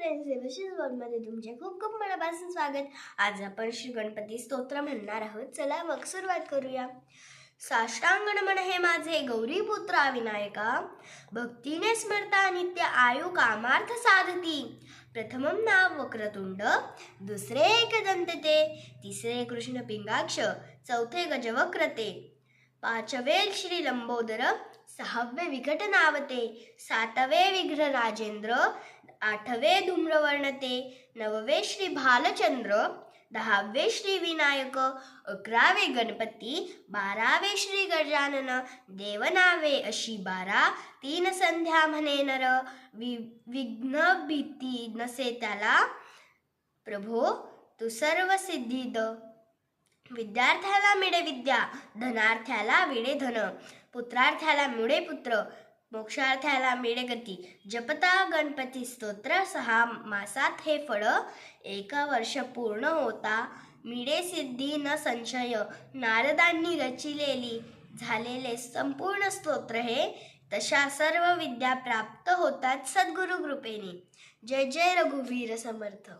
Friends देवशीज वर्ल्डमध्ये तुमचे खूप खूप मनापासून स्वागत. आज आपण श्री गणपती स्तोत्र म्हणणार आहोत. चला मग सुरुवात करूया. साष्टांग म्हण हे माझे गौरी पुत्रा विनायका. भक्तीने स्मरता नित्य आयु कामार्थ साधती. प्रथमं नाव वक्रतुंड दुसरे एकदंतते तिसरे कृष्ण पिंगाक्ष चौथे गजवक्रते. पाचवे श्री लंबोदर सहावे विकट नावते सातवे विघ्र राजेंद्र आठवे धूम्रवर्णते नववे श्री भालचंद्र दहावे श्री विनायक अकरावे गणपती बारावे श्री गजानन देवनावे अशी बारा तीन संध्या म्हणे नर. वि विघ्न भीती नसे त्याला. प्रभो तू सर्व सिद्धीद. विद्यार्थ्याला मिळे विद्या धनार्थ्याला विडे धन. पुत्रार्थ्याला मिळे पुत्र. मोक्षार्थ्याला मिळे गती. जपता गणपती स्तोत्र सहा मासात हे फळ. एक वर्ष पूर्ण होता. मिळे सिद्धी न संशय. नारदांनी रचिलेली झालेले संपूर्ण स्तोत्र हे. तशा सर्व विद्या प्राप्त होतात सद्गुरु कृपेने. जय जय रघुवीर समर्थ.